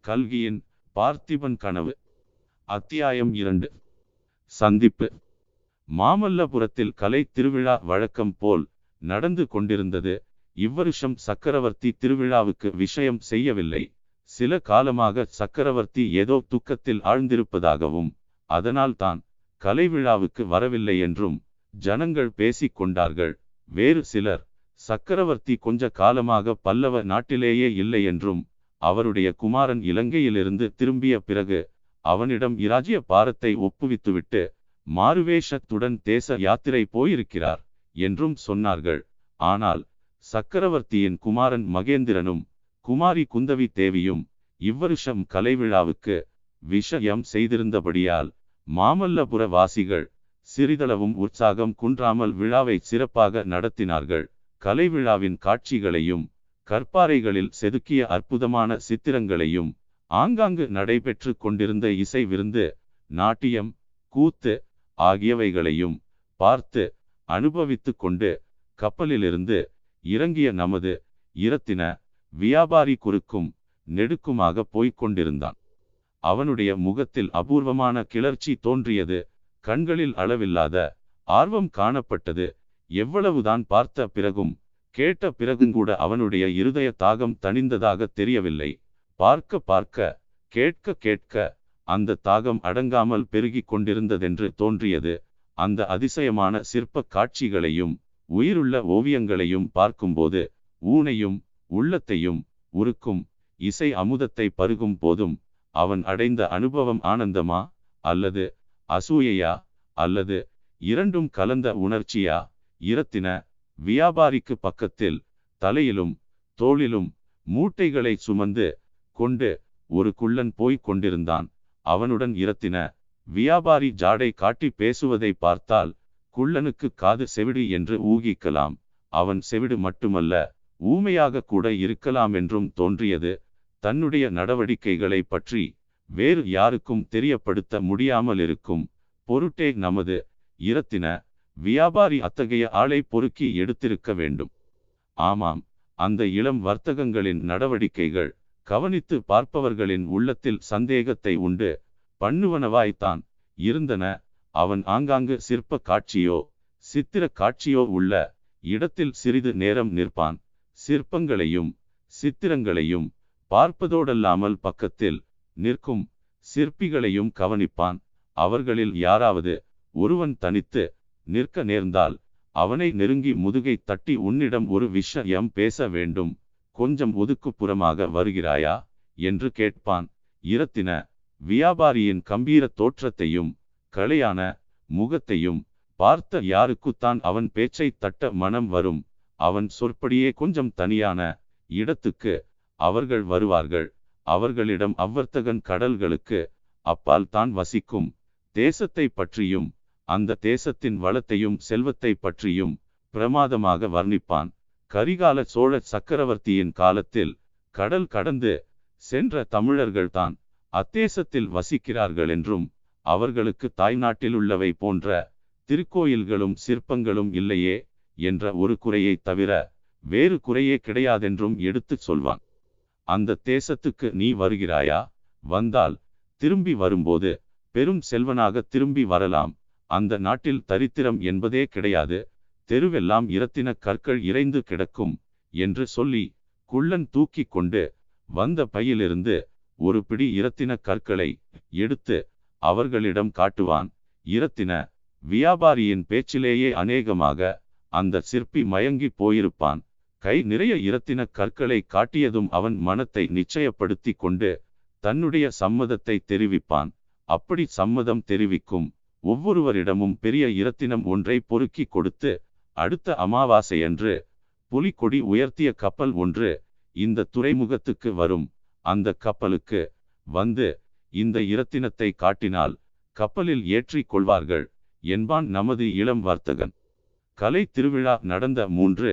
கல்கியின் பார்த்திபன் கனவு. அத்தியாயம் இரண்டு. சந்திப்பு. மாமல்லபுரத்தில் கலை திருவிழா வழக்கம் போல் நடந்து கொண்டிருந்தது. இவ்வருஷம் சக்கரவர்த்தி திருவிழாவுக்கு விஷயம் செய்யவில்லை. சில காலமாக சக்கரவர்த்தி ஏதோ துக்கத்தில் ஆழ்ந்திருப்பதாகவும் அதனால் தான் கலைவிழாவுக்கு வரவில்லை என்றும் ஜனங்கள் பேசிக் கொண்டார்கள். வேறு சிலர் சக்கரவர்த்தி கொஞ்ச காலமாக பல்லவ நாட்டிலேயே இல்லை என்றும் அவருடைய குமாரன் இலங்கையிலிருந்து திரும்பிய பிறகு அவனிடம் இராஜ்ய பாரத்தை ஒப்புவித்துவிட்டு மாறுவேஷத்துடன் தேச யாத்திரை போயிருக்கிறார் என்றும் சொன்னார்கள். ஆனால் சக்கரவர்த்தியின் குமாரன் மகேந்திரனும் குமாரி குந்தவி தேவியும் இவ்வருஷம் கலைவிழாவுக்கு விஷயம் செய்திருந்தபடியால் மாமல்லபுர வாசிகள் சிறிதளவும் உற்சாகம் குன்றாமல் விழாவை சிறப்பாக நடத்தினார்கள். கலை விழாவின் காட்சிகளையும் கற்பாறைகளில் செதுக்கிய அற்புதமான சித்திரங்களையும் ஆங்காங்கு நடைபெற்று கொண்டிருந்த இசை விருந்து நாட்டியம் கூத்து ஆகியவைகளையும் பார்த்து அனுபவித்து கொண்டு கப்பலிலிருந்து இறங்கிய நமது இரத்தின வியாபாரி குறுக்கும் நெடுக்குமாக போய்க் கொண்டிருந்தான். அவனுடைய முகத்தில் அபூர்வமான கிளர்ச்சி தோன்றியது. கண்களில் அளவில்லாத ஆர்வம் காணப்பட்டது. எவ்வளவுதான் பார்த்த பிறகும் கேட்ட பிறகுங்கூட அவனுடைய இருதய தாகம் தணிந்ததாக தெரியவில்லை. பார்க்க பார்க்க கேட்க கேட்க அந்த தாகம் அடங்காமல் பெருகிக் கொண்டிருந்ததென்று தோன்றியது. அந்த அதிசயமான சிற்ப காட்சிகளையும் உயிருள்ள ஓவியங்களையும் பார்க்கும்போது ஊனையும் உள்ளத்தையும் உருக்கும் இசை அமுதத்தை பருகும் போதும் அவன் அடைந்த அனுபவம் ஆனந்தமா அல்லது அசூயையா அல்லது இரண்டும் கலந்த உணர்ச்சியா? இரத்தின வியாபாரிக்கு பக்கத்தில் தலையிலும் தோளிலும் மூட்டைகளை சுமந்து கொண்டு ஒரு குள்ளன் போய்க் கொண்டிருந்தான். அவனுடன் இரத்தின வியாபாரி ஜாடை காட்டி பேசுவதை பார்த்தால் குள்ளனுக்கு காது செவிடு என்று ஊகிக்கலாம். அவன் செவிடு மட்டுமல்ல ஊமையாக கூட இருக்கலாம் என்றும் தோன்றியது. தன்னுடைய நடவடிக்கைகளை பற்றி வேறு யாருக்கும் தெரியப்படுத்த முடியாமல் இருக்கும் பொருட்டே நமது இரத்தின வியாபாரி அத்தகைய ஆளை பொறுக்கி எடுத்திருக்க வேண்டும். ஆமாம் அந்த இளம் வர்த்தகங்களின் நடவடிக்கைகள் கவனித்து பார்ப்பவர்களின் உள்ளத்தில் சந்தேகத்தை உண்டு. பண்ணுவனவாய்த்தான் இருந்தன. அவன் ஆங்காங்கு சிற்ப காட்சியோ சித்திர காட்சியோ உள்ள இடத்தில் சிறிது நேரம் நிற்பான். சிற்பங்களையும் சித்திரங்களையும் பார்ப்பதோடல்லாமல் பக்கத்தில் நிற்கும் சிற்பிகளையும் கவனிப்பான். அவர்களில் யாராவது ஒருவன் தனித்து நிற்க நேர்ந்தால் அவனை நெருங்கி முதுகை தட்டி உன்னிடம் ஒரு விஷயம் பேச வேண்டும். கொஞ்சம் ஒதுக்குப்புறமாக வருகிறாயா? என்று கேட்பான். இரத்தின வியாபாரியின் கம்பீர தோற்றத்தையும் கலையான முகத்தையும் பார்த்த யாருக்குத்தான் அவன் பேச்சை தட்ட மனம் வரும். அவன் சொற்படியே கொஞ்சம் தனியான இடத்துக்கு அவர்கள் வருவார்கள். அவர்களிடம் அவ்வர்த்தகன் கடல்களுக்கு அப்பால் தான் வசிக்கும். தேசத்தை பற்றியும் அந்த தேசத்தின் வளத்தையும் செல்வத்தை பற்றியும் பிரமாதமாக வர்ணிப்பான். கரிகால சோழ சக்கரவர்த்தியின் காலத்தில் கடல் கடந்து சென்ற தமிழர்கள்தான் அத்தேசத்தில் வசிக்கிறார்கள் என்றும் அவர்களுக்கு தாய்நாட்டில் உள்ளவை போன்ற திருக்கோயில்களும் சிற்பங்களும் இல்லையே என்ற ஒரு குறையை தவிர வேறு குறையே கிடையாதென்றும் எடுத்துச் சொல்வான். அந்த தேசத்துக்கு நீ வருகிறாயா? வந்தால் திரும்பி வரும்போது பெரும் செல்வனாக திரும்பி வரலாம். அந்த நாட்டில் தரித்திரம் என்பதே கிடையாது. தெருவெல்லாம் இரத்தின கற்கள் இறைந்து கிடக்கும் என்று சொல்லி குள்ளன் தூக்கி கொண்டு வந்த பையிலிருந்து ஒரு பிடி இரத்தின கற்களை எடுத்து அவர்களிடம் காட்டுவான். இரத்தின வியாபாரியின் பேச்சிலேயே அநேகமாக அந்த சிற்பி மயங்கி போயிருப்பான். கை நிறைய இரத்தின கற்களை காட்டியதும் அவன் மனத்தை நிச்சயப்படுத்தி கொண்டு தன்னுடைய சம்மதத்தை தெரிவிப்பான். அப்படி சம்மதம் தெரிவிக்கும் ஒவ்வொருவரிடமும் பெரிய இரத்தினம் ஒன்றை பொறுக்கி கொடுத்து அடுத்த அமாவாசையன்று புலிக்கொடி உயர்த்திய கப்பல் ஒன்று இந்த துறைமுகத்துக்கு வரும். அந்த கப்பலுக்கு வந்து இந்த இரத்தினத்தை காட்டினால் கப்பலில் ஏற்றிக் கொள்வார்கள் என்பான் நமது இளம் வர்த்தகன். கலை திருவிழா நடந்த மூன்று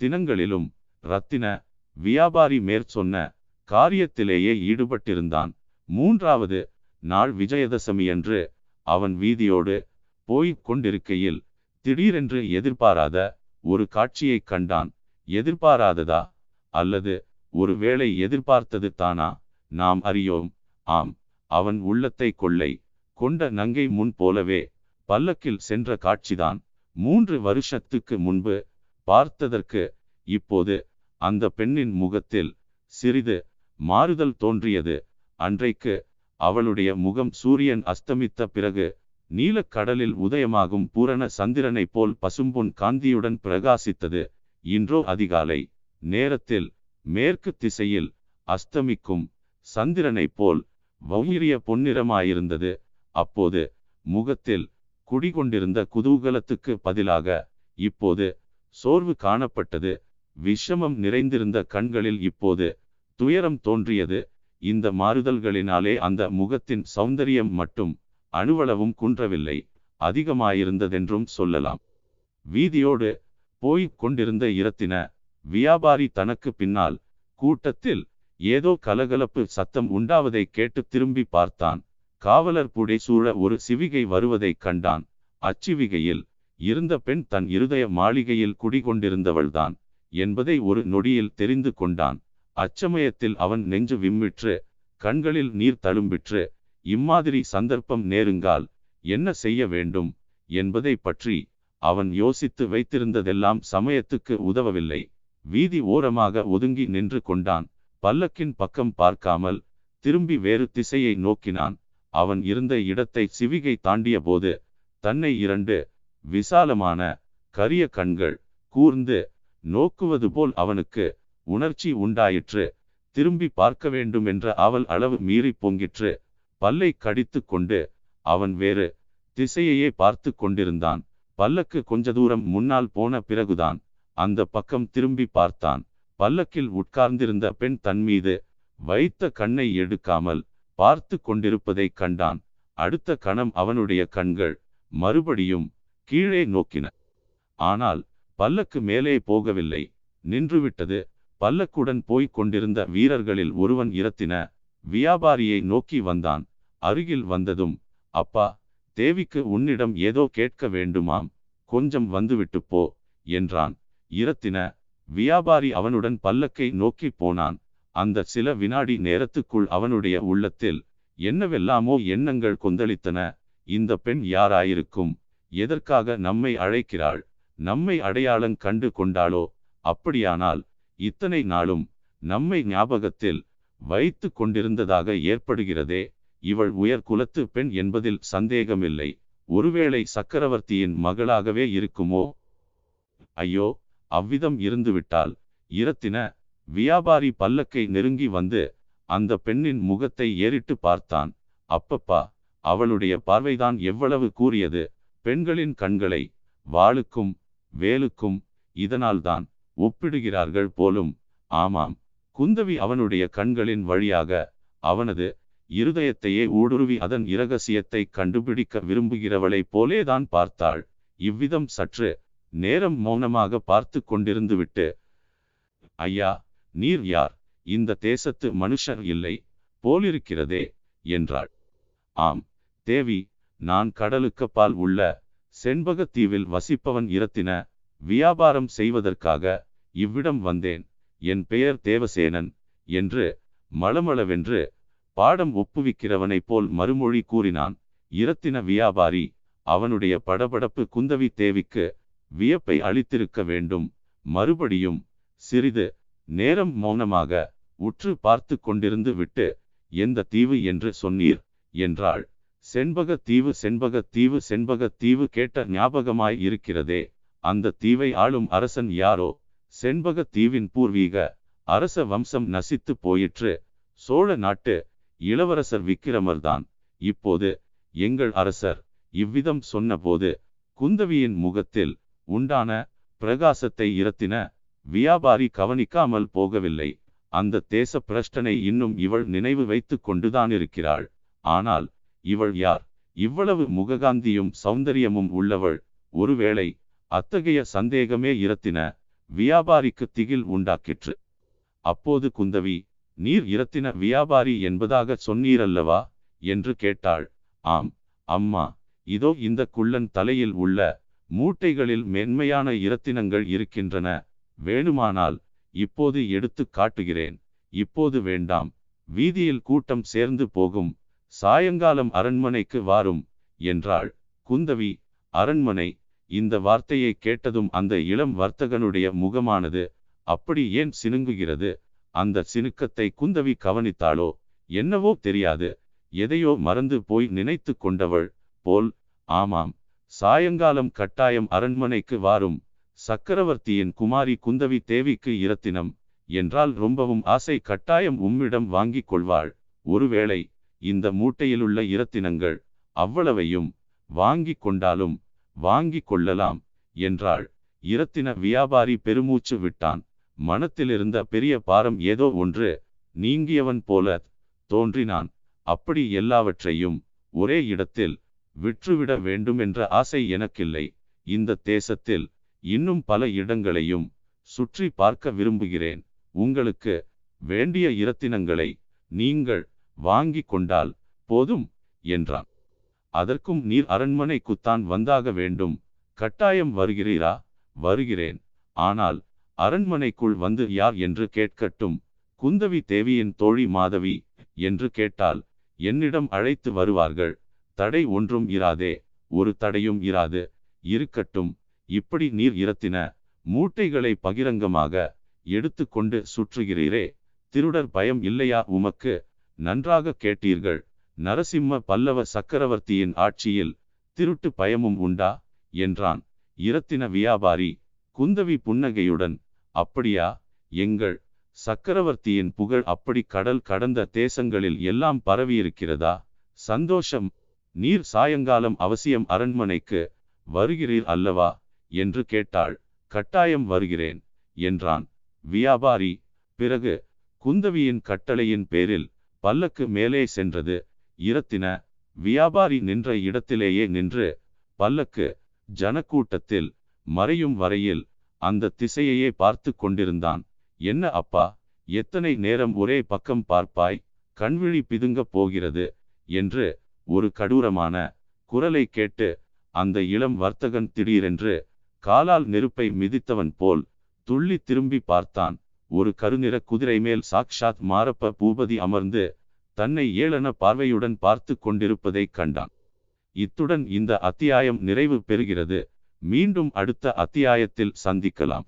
தினங்களிலும் ரத்தின வியாபாரி மேற்சொன்ன காரியத்திலேயே ஈடுபட்டிருந்தான். மூன்றாவது நாள் விஜயதசமியன்று அவன் வீதியோடு போய்க் கொண்டிருக்கையில் திடீரென்று எதிர்பாராத ஒரு காட்சியைக் கண்டான். எதிர்பாராததா? அல்லது ஒருவேளை எதிர்பார்த்தது தானா? நாம் அறியோம். ஆம். அவன் உள்ளத்தை கொள்ளை கொண்ட நங்கை முன் போலவே பல்லக்கில் சென்ற காட்சிதான். மூன்று வருஷத்துக்கு முன்பு பார்த்ததற்கு இப்போது அந்த பெண்ணின் முகத்தில் சிறிது மாறுதல் தோன்றியது. அன்றைக்கு அவளுடைய முகம் சூரியன் அஸ்தமித்த பிறகு நீலக்கடலில் உதயமாகும் பூரண சந்திரனைப் போல் பசும்பொன் காந்தியுடன் பிரகாசித்தது. இன்றோ அதிகாலை நேரத்தில் மேற்கு திசையில் அஸ்தமிக்கும் சந்திரனைப் போல் வௌரிய பொன்னிறமாயிருந்தது. அப்போது முகத்தில் குடிகொண்டிருந்த குதூகலத்துக்கு பதிலாக இப்போது சோர்வு காணப்பட்டது. விஷமம் நிறைந்திருந்த கண்களில் இப்போது துயரம் தோன்றியது. இந்த மாறுதல்களினாலே அந்த முகத்தின் சௌந்தரியம் மட்டும் அணுவளவும் குன்றவில்லை. அதிகமாயிருந்ததென்றும் சொல்லலாம். வீதியோடு போய்க் கொண்டிருந்த இரத்தின வியாபாரி தனக்கு பின்னால் கூட்டத்தில் ஏதோ கலகலப்பு சத்தம் உண்டாவதை கேட்டு திரும்பி பார்த்தான். காவலர் புடை சூழ ஒரு சிவிகை வருவதைக் கண்டான். அச்சிவிகையில் இருந்த பெண் தன் இருதய மாளிகையில் குடிகொண்டிருந்தவள்தான் என்பதை ஒரு நொடியில் தெரிந்து கொண்டான். அச்சமயத்தில் அவன் நெஞ்சு விம்மிற்று கண்களில் நீர் தழும்பிற்று இம்மாதிரி சந்தர்ப்பம் நேருங்கால் என்ன செய்ய வேண்டும் என்பதை பற்றி அவன் யோசித்து வைத்திருந்ததெல்லாம் சமயத்துக்கு உதவவில்லை. வீதி ஓரமாக ஒதுங்கி நின்று கொண்டான். பல்லக்கின் பக்கம் பார்க்காமல் திரும்பி வேறு திசையை நோக்கினான். அவன் இருந்த இடத்தை சிவிகை தாண்டிய போது தன்னை இரண்டு விசாலமான கரிய கண்கள் கூர்ந்து நோக்குவது போல் அவனுக்கு உணர்ச்சி உண்டாயிற்று. திரும்பி பார்க்க வேண்டும் என்ற அவள் அளவு மீறி பொங்கிற்று. பல்லை கடித்து கொண்டு அவன் வேறு திசையையே பார்த்து கொண்டிருந்தான். பல்லக்கு கொஞ்ச தூரம் முன்னால் போன பிறகுதான் அந்த பக்கம் திரும்பி பார்த்தான். பல்லக்கில் உட்கார்ந்திருந்த பெண் தன் மீது வைத்த கண்ணை எடுக்காமல் பார்த்து கொண்டிருப்பதைக் கண்டான். அடுத்த கணம் அவனுடைய கண்கள் மறுபடியும் கீழே நோக்கின. ஆனால் பல்லக்கு மேலே போகவில்லை. நின்றுவிட்டது. பல்லக்குடன் போய்க் கொண்டிருந்த வீரர்களில் ஒருவன் இரத்தின வியாபாரியை நோக்கி வந்தான். அருகில் வந்ததும் அப்பா தேவிக்கு உன்னிடம் ஏதோ கேட்க வேண்டுமாம். கொஞ்சம் வந்துவிட்டு போ என்றான். இரத்தின வியாபாரி அவனுடன் பல்லக்கை நோக்கி போனான். அந்த சில வினாடி நேரத்துக்குள் அவனுடைய உள்ளத்தில் என்னவெல்லாமோ எண்ணங்கள் கொந்தளித்தன. இந்த பெண் யாராயிருக்கும்? எதற்காக நம்மை அழைக்கிறாள்? நம்மை அடையாளம் கண்டு கொண்டாளோ? அப்படியானால் இத்தனை நாளும் நம்மை ஞாபகத்தில் வைத்து கொண்டிருந்ததாக ஏற்படுகிறதே. இவள் உயர் குலத்து பெண் என்பதில் சந்தேகமில்லை. ஒருவேளை சக்கரவர்த்தியின் மகளாகவே இருக்குமோ? ஐயோ அவ்விதம் இருந்துவிட்டால். இரத்தின வியாபாரி பல்லக்கை நெருங்கி வந்து அந்த பெண்ணின் முகத்தை ஏறிட்டு பார்த்தான். அப்பப்பா அவளுடைய பார்வைதான் எவ்வளவு கூறியது? பெண்களின் கண்களை வாளுக்கும் வேலுக்கும் இதனால்தான் ஒப்பிடுகிறார்கள் போலும் ஆமாம் குந்தவி அவனுடைய கண்களின் வழியாக அவனது இருதயத்தையே ஊடுருவி அதன் இரகசியத்தை கண்டுபிடிக்க விரும்புகிறவளைப் போலேதான் பார்த்தாள். இவ்விதம் சற்று நேரம் மௌனமாக பார்த்து கொண்டிருந்துவிட்டு ஐயா நீர் யார்? இந்த தேசத்து மனுஷர் இல்லை போலிருக்கிறதே என்றாள். ஆம் தேவி நான் கடலுக்கப்பால் உள்ள செண்பகத்தீவில் வசிப்பவன் இரத்தின வியாபாரம் செய்வதற்காக இவ்விடம் வந்தேன். என் பெயர் தேவசேனன் என்று மளமளவென்று பாடம் ஒப்புவிக்கிறவனைப் போல் மறுமொழி கூறினான். இரத்தின வியாபாரி அவனுடைய படபடப்பு குந்தவி தேவிக்கு வியப்பை அளித்திருக்க வேண்டும். மறுபடியும் சிறிது நேரம் மௌனமாக உற்று பார்த்து கொண்டிருந்து விட்டு எந்த தீவு என்று சொன்னீர்? என்றாள். செண்பகத் தீவு செண்பகத் தீவு செண்பகத் தீவு கேட்ட ஞாபகமாய் இருக்கிறதே. அந்த தீவை ஆளும் அரசன் யாரோ? செண்பகத் தீவின் பூர்வீக அரச வம்சம் நசித்து போயிற்று. சோழ நாட்டு இளவரசர் விக்கிரமர்தான். இப்போது எங்கள் அரசர் இவ்விதம் சொன்னபோது குந்தவியின் முகத்தில் உண்டான பிரகாசத்தை இரத்தின வியாபாரி கவனிக்காமல் போகவில்லை. அந்த தேச பிரஷ்டனை இன்னும் இவள் நினைவு வைத்து கொண்டுதான் இருக்கிறாள். ஆனால் இவள் யார்? இவ்வளவு முககாந்தியும் சௌந்தரியமும் உள்ளவள். ஒருவேளை அத்தகைய சந்தேகமே இரத்தின வியாபாரிக்கு திகில் உண்டாக்கிற்று. அப்போது குந்தவி நீர் இரத்தின வியாபாரி என்பதாக சொன்னீரல்லவா? என்று கேட்டாள். ஆம் அம்மா இதோ இந்த குள்ளன் தலையில் உள்ள மூட்டைகளில் மென்மையான இரத்தினங்கள் இருக்கின்றன. வேணுமானால் இப்போது எடுத்து காட்டுகிறேன். இப்போது வேண்டாம். வீதியில் கூட்டம் சேர்ந்து போகும் சாயங்காலம் அரண்மனைக்கு வாரும் என்றாள் குந்தவி. அரண்மனை இந்த வார்த்தையை கேட்டதும் அந்த இளம் வர்த்தகனுடைய முகமானது அப்படி ஏன் சினுங்குகிறது? அந்த சினுக்கத்தை குந்தவி கவனித்தாளோ? என்னவோ தெரியாது. எதையோ மறந்து போய் நினைத்து கொண்டவள் போல். ஆமாம் சாயங்காலம் கட்டாயம் அரண்மனைக்கு வாரும். சக்கரவர்த்தியின் குமாரி குந்தவி தேவிக்கு இரத்தினம் என்றால் ரொம்பவும் ஆசை கட்டாயம் உம்மிடம் வாங்கிக் கொள்வாள். ஒருவேளை இந்த மூட்டையிலுள்ள இரத்தினங்கள் அவ்வளவையும் வாங்கிக் கொண்டாலும் வாங்கிக் கொள்ளலாம் என்றாள். இரத்தின வியாபாரி பெருமூச்சு விட்டான். மனத்திலிருந்த பெரிய பாரம் ஏதோ ஒன்று நீங்கியவன் போல தோன்றினான். அப்படி எல்லாவற்றையும் ஒரே இடத்தில் விற்றுவிட வேண்டுமென்ற ஆசை எனக்கில்லை. இந்த தேசத்தில் இன்னும் பல இடங்களையும் சுற்றி பார்க்க விரும்புகிறேன். உங்களுக்கு வேண்டிய இரத்தினங்களை நீங்கள் வாங்கிக் கொண்டால் போதும் என்றான். அதற்கும் நீர் அரண்மனைக்குத்தான் வந்தாக வேண்டும். கட்டாயம் வருகிறீரா? வருகிறேன். ஆனால் அரண்மனைக்குள் வந்து யார் என்று கேட்கட்டும். குந்தவி தேவியின் தோழி மாதவி என்று கேட்டால் என்னிடம் அழைத்து வருவார்கள். தடை ஒன்றும் இராதே. ஒரு தடையும் இராது. இருக்கட்டும். இப்படி நீர் இரத்தின மூட்டைகளை பகிரங்கமாக எடுத்துக்கொண்டு சுற்றுகிறீரே. திருடர் பயம் இல்லையா உமக்கு? நன்றாக கேட்டீர்கள். நரசிம்ம பல்லவ சக்கரவர்த்தியின் ஆட்சியில் திருட்டு பயமும் உண்டா? என்றான். இரத்தின வியாபாரி குந்தவி புன்னகையுடன் அப்படியா? எங்கள் சக்கரவர்த்தியின் புகழ் அப்படி கடல் கடந்த தேசங்களில் எல்லாம் பரவியிருக்கிறதா? சந்தோஷம். நீர் சாயங்காலம் அவசியம் அரண்மனைக்கு வருகிறீர் அல்லவா? என்று கேட்டாள். கட்டாயம் வருகிறேன் என்றான். வியாபாரி பிறகு குந்தவியின் கட்டளையின் பேரில் பல்லக்கு மேலே சென்றது. இரத்தின வியாபாரி நின்ற இடத்திலேயே நின்று பல்லக்கு ஜனக்கூட்டத்தில் மறையும் வரையில் அந்த திசையையே பார்த்து கொண்டிருந்தான். என்ன அப்பா எத்தனை நேரம் ஒரே பக்கம் பார்ப்பாய்? கண்விழி பிதுங்கப் போகிறது என்று ஒரு கடூரமான குரலை கேட்டு அந்த இளம் வர்த்தகன் திடீரென்று காலால் நெருப்பை மிதித்தவன் போல் துள்ளி திரும்பி பார்த்தான். ஒரு கருநிற குதிரை மேல் சாக்ஷாத் மாரப்ப பூபதி அமர்ந்து தன்னை ஏளன பார்வையுடன் பார்த்து கொண்டிருப்பதை கண்டான். இத்துடன் இந்த அத்தியாயம் நிறைவு பெறுகிறது. மீண்டும் அடுத்த அத்தியாயத்தில் சந்திக்கலாம்.